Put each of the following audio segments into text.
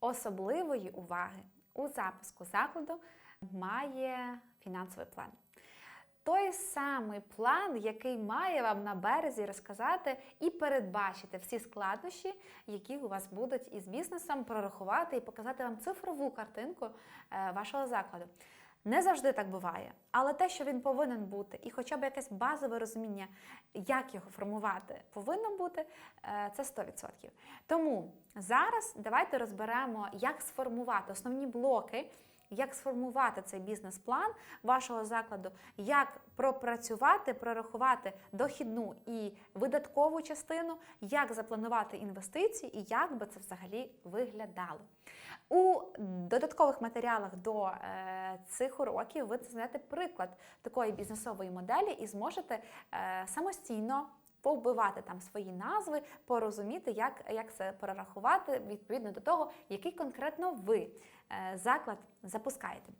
особливої уваги у запуску закладу має фінансовий план. Той самий план, який має вам на березі розказати і передбачити всі складнощі, які у вас будуть із бізнесом, прорахувати і показати вам цифрову картинку е, вашого закладу. Не завжди так буває, але те, що він повинен бути, і хоча б якесь базове розуміння, як його формувати, повинно бути, е, це 100%. Тому зараз давайте розберемо, як сформувати основні блоки як сформувати цей бізнес-план вашого закладу, як пропрацювати, прорахувати дохідну і видаткову частину, як запланувати інвестиції і як би це взагалі виглядало. У додаткових матеріалах до е, цих уроків ви знайдете приклад такої бізнесової моделі і зможете е, самостійно повбивати там свої назви, порозуміти, як, як це прорахувати відповідно до того, який конкретно ви е, заклад запускаєте.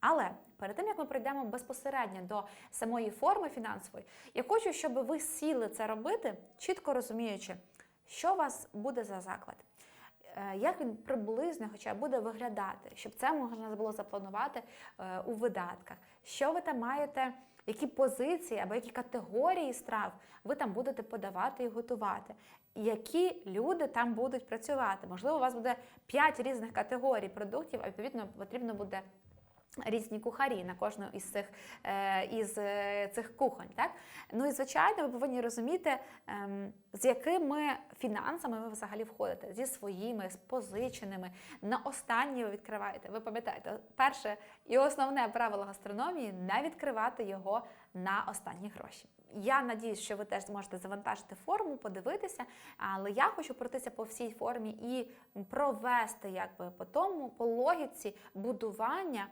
Але перед тим як ми прийдемо безпосередньо до самої форми фінансової, я хочу, щоб ви сіли це робити, чітко розуміючи, що у вас буде за заклад. е, Як він приблизно хоча буде виглядати, щоб це можна було запланувати е, у видатках, що ви там маєте, які позиції або які категорії страв ви там будете подавати і готувати, які люди там будуть працювати. Можливо, у вас буде 5 різних категорій продуктів, а відповідно потрібно буде. Різні кухарі на кожну із цих е, із е, цих кухонь. Так? Ну і звичайно, ви повинні розуміти, ем, з якими фінансами ви взагалі входите, зі своїми, з позиченими. На останні ви відкриваєте. Ви пам'ятаєте, перше і основне правило гастрономії не відкривати його на останні гроші. Я надіюсь, що ви теж зможете завантажити форму, подивитися, але я хочу пройтися по всій формі і провести якби по тому, по логіці будування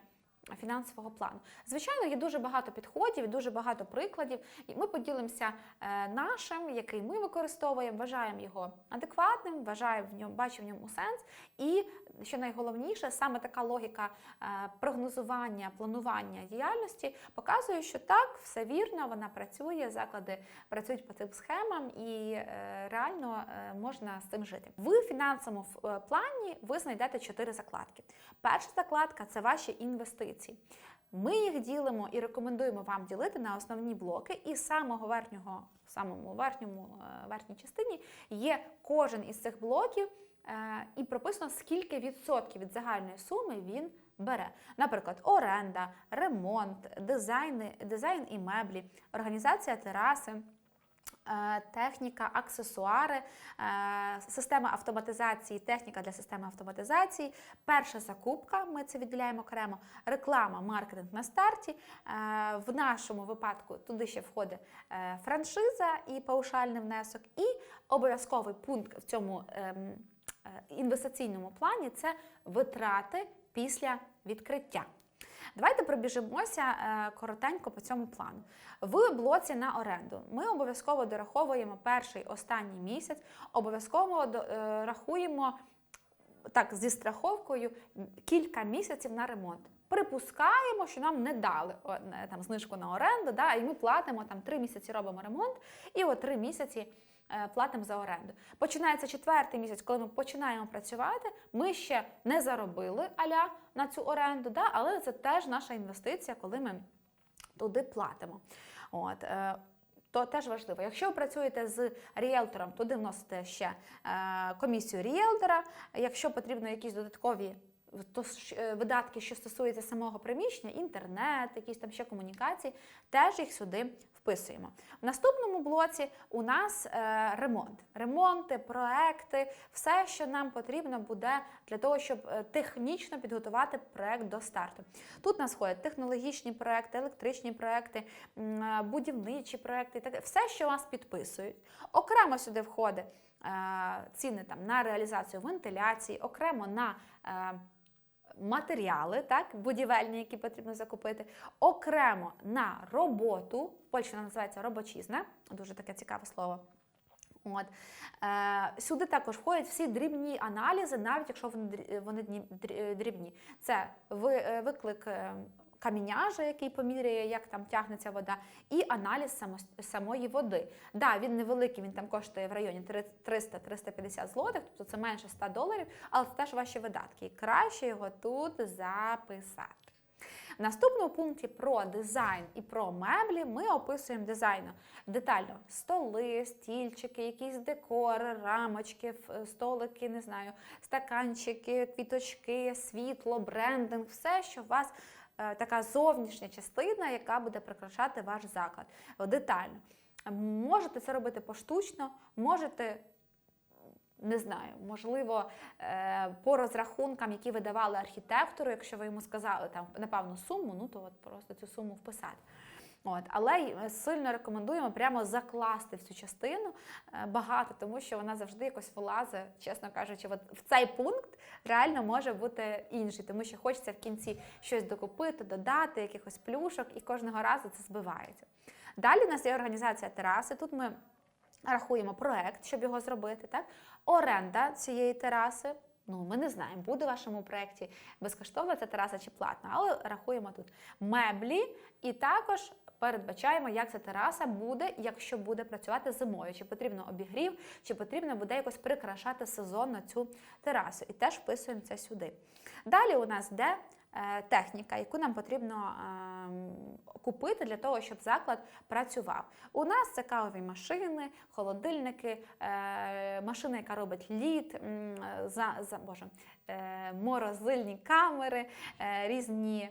фінансового плану. Звичайно, є дуже багато підходів, дуже багато прикладів, і ми поділимося е, нашим, який ми використовуємо, вважаємо його адекватним, вважаємо в ньому, бачимо в ньому сенс. І що найголовніше, саме така логіка е, прогнозування, планування діяльності показує, що так, все вірно, вона працює, заклади працюють по цим схемам, і е, реально е, можна з цим жити. В фінансовому плані ви знайдете чотири закладки. Перша закладка це ваші інвестиції. Ми їх ділимо і рекомендуємо вам ділити на основні блоки. І самого верхнього, в самому верхньому верхній частині є кожен із цих блоків, і прописано, скільки відсотків від загальної суми він бере. Наприклад, оренда, ремонт, дизайни, дизайн і меблі, організація тераси. е, Техніка, аксесуари, е, система автоматизації, техніка для системи автоматизації, перша закупка, ми це відділяємо окремо, реклама, маркетинг на старті. Е, В нашому випадку туди ще входить е, франшиза і паушальний внесок, і обов'язковий пункт в цьому ем, е, інвестиційному плані це витрати після відкриття. Давайте пробіжимося е, коротенько по цьому плану. В блоці на оренду ми обов'язково дораховуємо перший останній місяць, обов'язково е, рахуємо так зі страховкою кілька місяців на ремонт. Припускаємо, що нам не дали там знижку на оренду, да, і ми платимо там три місяці робимо ремонт, і от три місяці е, платимо за оренду. Починається четвертий місяць, коли ми починаємо працювати. Ми ще не заробили аля на цю оренду, да, але це теж наша інвестиція, коли ми туди платимо. От, е, то теж важливо. Якщо ви працюєте з ріелтором, туди вносите ще е, комісію ріелтора. Якщо потрібно якісь додаткові е, видатки, що стосуються самого приміщення, інтернет, якісь там ще комунікації, теж їх сюди вписуємо. В наступному блоці у нас е, ремонт, ремонти, проекти, все, що нам потрібно буде для того, щоб е, технічно підготувати проект до старту. Тут нас ходять технологічні проекти, електричні проекти, е, будівничі проекти, все, що вас підписують. Окремо сюди входить ціни там на реалізацію вентиляції, окремо на матеріали, так, будівельні, які потрібно закупити, окремо на роботу, в Польщі вона називається робочізна, дуже таке цікаве слово. От. Е, сюди також входять всі дрібні аналізи, навіть якщо вони, дрібні. Це е, виклик е, каміняжа, який поміряє, як там тягнеться вода, і аналіз само- самої води. Да, він невеликий, він там коштує в районі 300-350 злотих, тобто це менше 100 доларів, але це теж ваші видатки. І краще його тут записати. В наступному пункті про дизайн і про меблі ми описуємо дизайну детально столи, стільчики, якісь декори, рамочки, столики, не знаю, стаканчики, квіточки, світло, брендинг, все, що вас така зовнішня частина, яка буде прикрашати ваш заклад детально. Можете це робити поштучно, можете не знаю, можливо, е, по розрахункам, які видавали архітектору, якщо ви йому сказали там напевно суму, ну то от просто цю суму вписати. От, але е, сильно рекомендуємо прямо закласти в цю частину е, багато, тому що вона завжди якось вилазить, чесно кажучи, от в цей пункт реально може бути інший, тому що хочеться в кінці щось докупити, додати, якихось плюшок, і кожного разу це збивається. Далі у нас є організація тераси. Тут ми рахуємо проект, щоб його зробити. Так? Оренда цієї тераси. Ну, ми не знаємо, буде в вашому проєкті безкоштовна ця тераса чи платна, але рахуємо тут меблі і також передбачаємо, як ця тераса буде, якщо буде працювати зимою. Чи потрібно обігрів, чи потрібно буде якось прикрашати сезон на цю терасу. І теж вписуємо це сюди. Далі у нас йде е, техніка, яку нам потрібно ем, купити для того, щоб заклад працював. У нас це кавові машини, холодильники, е, машина, яка робить лід, за, за, боже, е, морозильні камери, е, різні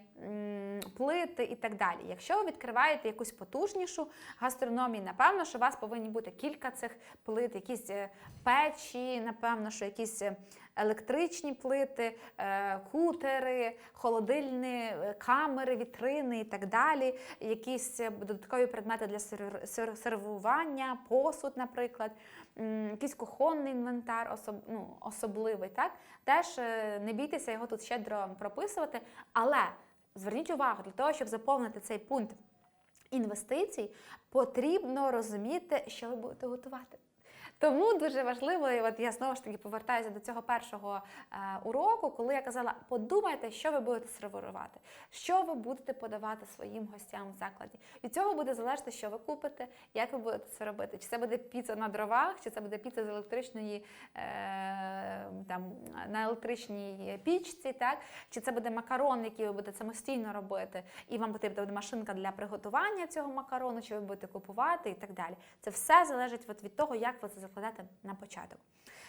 плити і так далі. Якщо ви відкриваєте якусь потужнішу гастрономію, напевно, що у вас повинні бути кілька цих плит, якісь е, печі, напевно, що якісь е, електричні плити, е, кутери, холодильні е, камери, вітрини і так далі, якісь е, додаткові предмети для сер- сер- сервування, посуд, наприклад, якийсь кухонний інвентар особ, ну, особливий. Так? Теж е, не бійтеся його тут щедро прописувати, але зверніть увагу, для того, щоб заповнити цей пункт інвестицій, потрібно розуміти, що ви будете готувати. Тому дуже важливо, і от я знову ж таки повертаюся до цього першого е, уроку, коли я казала, подумайте, що ви будете сервірувати, що ви будете подавати своїм гостям в закладі. Від цього буде залежати, що ви купите, як ви будете це робити. Чи це буде піца на дровах, чи це буде піца з електричної е, там на електричній пічці, так? чи це буде макарон, який ви будете самостійно робити, і вам потрібна буде машинка для приготування цього макарону, чи ви будете купувати і так далі. Це все залежить от від того, як ви це закладете на початок.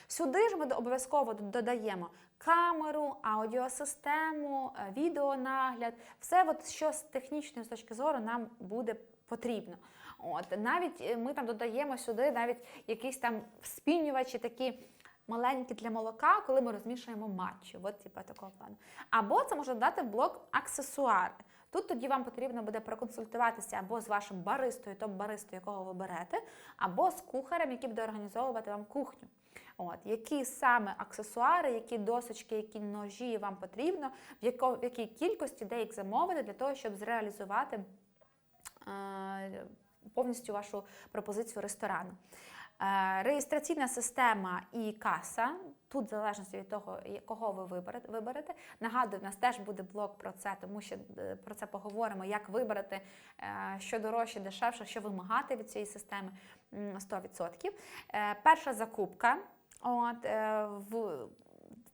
Сюди ж ми обов'язково додаємо камеру, аудіосистему, е, відеонагляд, все, от, що з технічної точки зору нам буде потрібно. От, навіть е, ми там додаємо сюди навіть якісь там вспінювачі такі. Маленькі для молока, коли ми розмішуємо матчі, от типу такого плану. Або це можна додати в блок аксесуари. Тут тоді вам потрібно буде проконсультуватися або з вашим баристою, топ-баристою, якого ви берете, або з кухарем, який буде організовувати вам кухню. От, які саме аксесуари, які досочки, які ножі вам потрібно, в, яко, в якій кількості, де їх замовити, для того, щоб зреалізувати е, повністю вашу пропозицію ресторану. Е, Реєстраційна система і каса. Тут, в залежності від того, кого ви виберете. Нагадую, в нас теж буде блок про це, тому що е, про це поговоримо, як вибрати, е, що дорожче, дешевше, що вимагати від цієї системи 100%. Е, Перша закупка от, в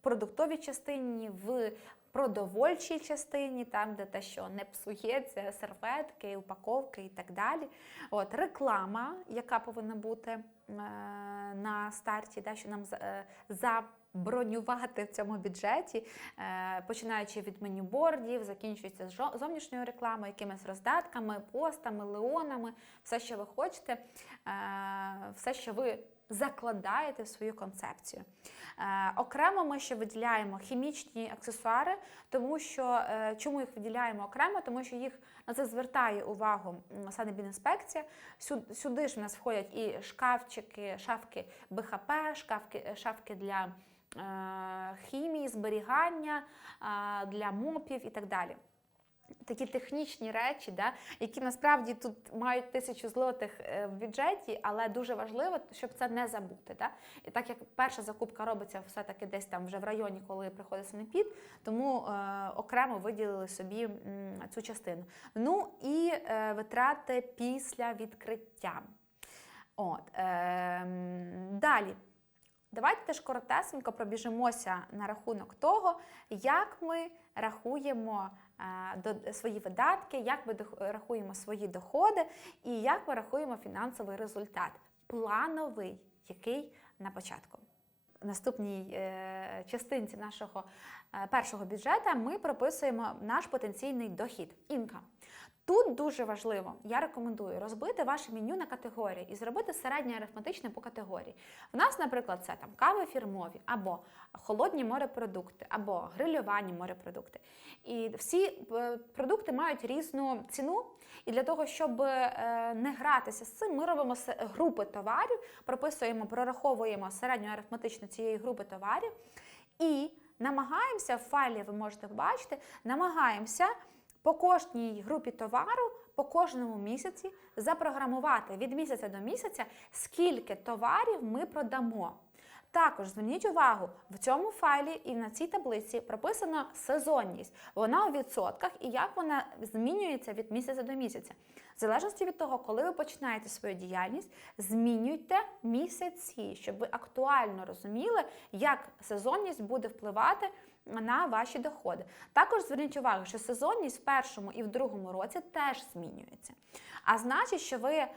продуктовій частині, в продовольчій частині, там, де те, що не псується, серветки, упаковки і так далі. От, реклама, яка повинна бути е, на старті, да, що нам за- е, забронювати в цьому бюджеті, е, починаючи від менюбордів, закінчується зовнішньою рекламою, якимись роздатками, постами, леонами, все, що ви хочете, е, все, що ви закладаєте в свою концепцію. Е, окремо ми ще виділяємо хімічні аксесуари, тому що е, чому їх виділяємо окремо? Тому що їх на це звертає увагу м, санепідінспекція. Сю- Сюди ж в нас входять і шкафчики, шафки БХП, шкафки, шафки для е, хімії, зберігання, е, для мопів і так далі. Такі технічні речі, да, які насправді тут мають тисячу злотих е, в бюджеті, але дуже важливо, щоб це не забути. Да? І так як перша закупка робиться все-таки десь там вже в районі, коли приходить санепід, тому е, окремо виділили собі м, цю частину. Ну і е, витрати після відкриття. От, е, далі. Давайте теж коротесенько пробіжимося на рахунок того, як ми рахуємо свої видатки, як ми рахуємо свої доходи і як ми рахуємо фінансовий результат. Плановий, який на початку. В наступній е, частинці нашого е, першого бюджету ми прописуємо наш потенційний дохід інкам. Тут дуже важливо, я рекомендую розбити ваше меню на категорії і зробити середнє арифметичне по категорії. В нас, наприклад, це там кави фірмові, або холодні морепродукти, або грильовані морепродукти. І всі е, продукти мають різну ціну. І для того, щоб е, не гратися з цим, ми робимо групи товарів, прописуємо, прораховуємо середню арифметичну цієї групи товарів і намагаємося в файлі, ви можете побачити, намагаємося по кожній групі товару по кожному місяці запрограмувати від місяця до місяця, скільки товарів ми продамо. Також зверніть увагу, в цьому файлі і на цій таблиці прописана сезонність. Вона у відсотках і як вона змінюється від місяця до місяця. В залежності від того, коли ви починаєте свою діяльність, змінюйте місяці, щоб ви актуально розуміли, як сезонність буде впливати на ваші доходи. Також зверніть увагу, що сезонність в першому і в другому році теж змінюється. А значить, що ви, е,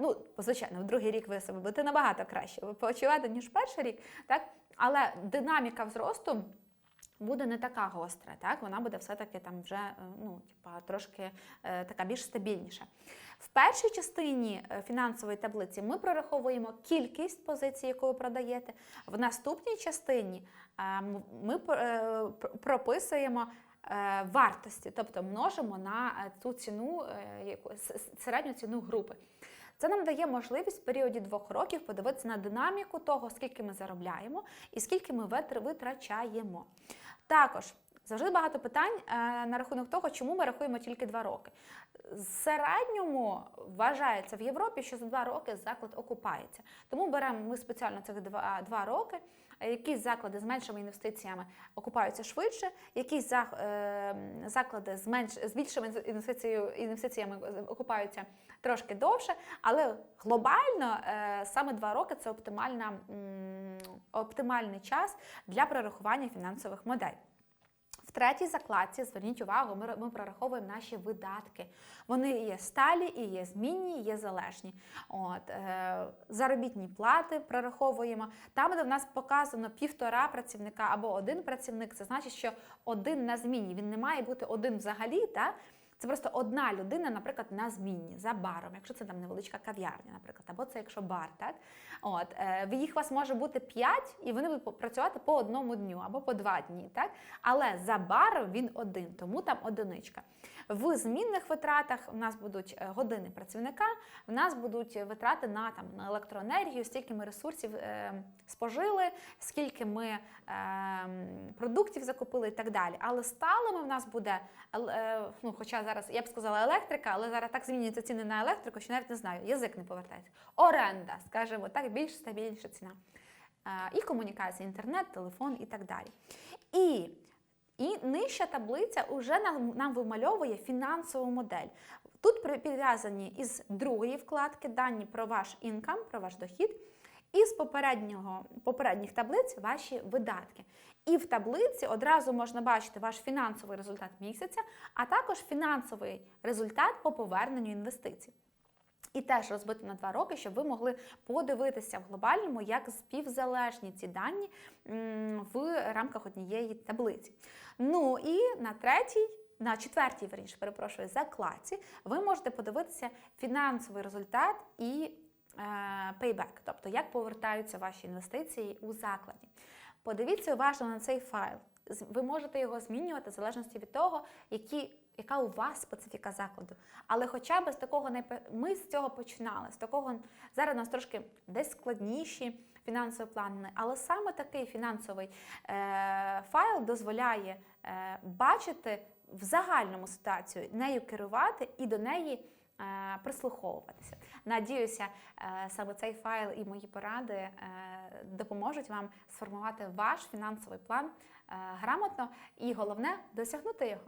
ну, звичайно, в другий рік ви себе будете набагато краще почувати, ніж перший рік, так? але динаміка зросту. Буде не така гостра, так вона буде все-таки там вже е, ну, типа, трошки е, така більш стабільніша. В першій частині е, фінансової таблиці ми прораховуємо кількість позицій, яку ви продаєте. В наступній частині ми пр- прописуємо вартості, тобто множимо на ту ціну, яку- середню ціну групи. Це нам дає можливість в періоді двох років подивитися на динаміку того, скільки ми заробляємо і скільки ми витр- витрачаємо. Також завжди багато питань е, на рахунок того, чому ми рахуємо тільки два роки. В середньому вважається в Європі, що за два роки заклад окупається. Тому беремо ми спеціально цих два, два роки. Е, Якісь заклади з меншими інвестиціями окупаються швидше, якісь е, заклади з менш з більшими інвестиціями окупаються трошки довше, але глобально е, саме два роки це оптимальна, оптимальний час для прорахування фінансових моделей. Третій закладці, зверніть увагу, ми, ми прораховуємо наші видатки. Вони є сталі, і є змінні, і є залежні. От, е, заробітні плати прораховуємо. Там, де в нас показано півтора працівника або один працівник, це значить, що один на зміні. Він не має бути один взагалі. Та? Це просто одна людина, наприклад, на змінні за баром, якщо це там невеличка кав'ярня, наприклад, або це якщо бар, так от е, їх вас може бути п'ять, і вони будуть працювати по одному дню або по два дні, так але за баром він один, тому там одиничка. В змінних витратах в нас будуть е, години працівника, в нас будуть витрати на там на електроенергію, стільки ми ресурсів е, спожили, скільки ми е, продуктів закупили і так далі. Але сталими в нас буде е, ну, хоча зараз я б сказала електрика, але зараз так змінюються ціни на електрику, що навіть не знаю, язик не повертається. Оренда, скажімо так, більш стабільніша ціна. І комунікація, інтернет, телефон і так далі. І і нижча таблиця вже нам, нам вимальовує фінансову модель. Тут підв'язані із другої вкладки дані про ваш інкам, про ваш дохід, і з попереднього, попередніх таблиць ваші видатки. І в таблиці одразу можна бачити ваш фінансовий результат місяця, а також фінансовий результат по поверненню інвестицій. І теж розбити на два роки, щоб ви могли подивитися в глобальному, як співзалежні ці дані в рамках однієї таблиці. Ну і на третій. На четвертій, верніше, перепрошую, закладці ви можете подивитися фінансовий результат і пейбек, тобто як повертаються ваші інвестиції у закладі. Подивіться уважно на цей файл. Ви можете його змінювати в залежності від того, які, яка у вас специфіка закладу. Але хоча б з такого не ми з цього починали. З такого зараз у нас трошки десь складніші фінансові плани, але саме такий фінансовий е, файл дозволяє е, бачити в загальному ситуацію нею керувати і до неї е, прислуховуватися. Надіюся, е, саме цей файл і мої поради е, допоможуть вам сформувати ваш фінансовий план е, грамотно і головне досягнути його.